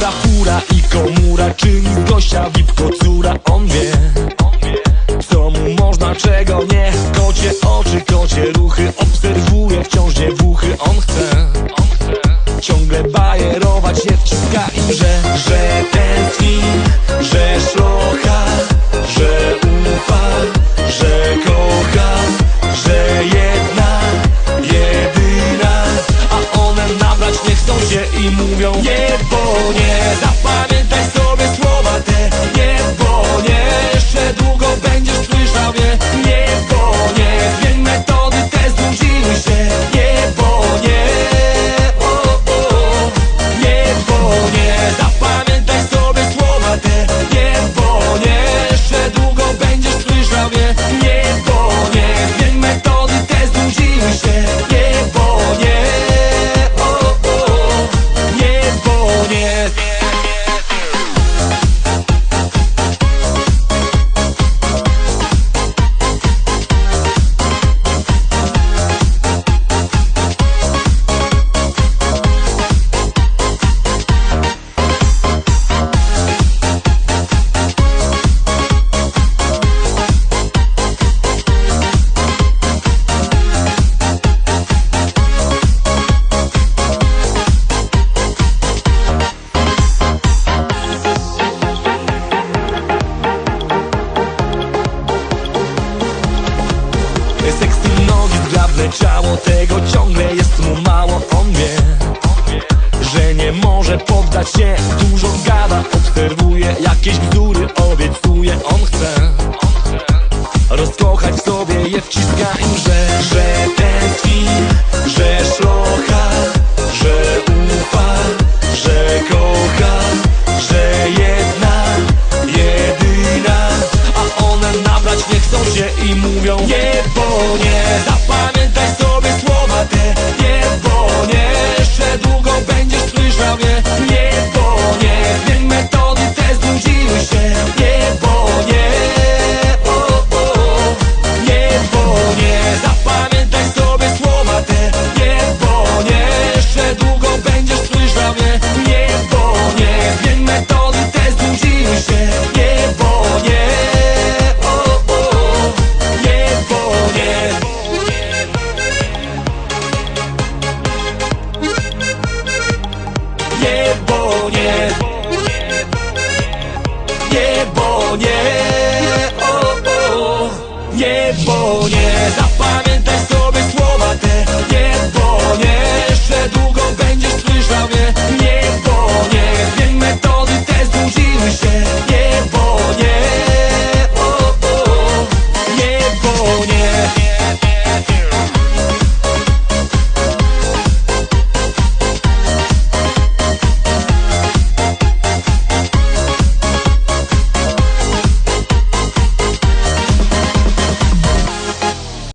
dobra i komura Czyni z gościa VIP kocura. On wie, co mu można, czego nie. Kocie oczy, kocie ruchy Obserwuje wciąż dziewuchy. On chce ciągle bajerować Nie wciska im, że, że tęskni Że szlocha, że ufa Że kocha, że jedna, jedyna. A one nabrać nie chcą się i mówią Nie, bo nie Wleciało tego ciągle jest mu mało. On wie, że nie może poddać się. Dużo gada, obserwuje Jakieś bzdury obiecuje. On chce rozkochać w sobie Je wciska im, że, że tęskni Że szlocha, że ufa Że kocha, że jedna, jedyna. A one nabrać nie chcą się i mówią Nie, bo nie niebo nie o, Niebo nie Zapamiętaj sobie słowa te. Niebo nie Jeszcze długo będziesz słyszał mnie. Niebo nie metody te Niebo nie Niebo nie Niebo nie nie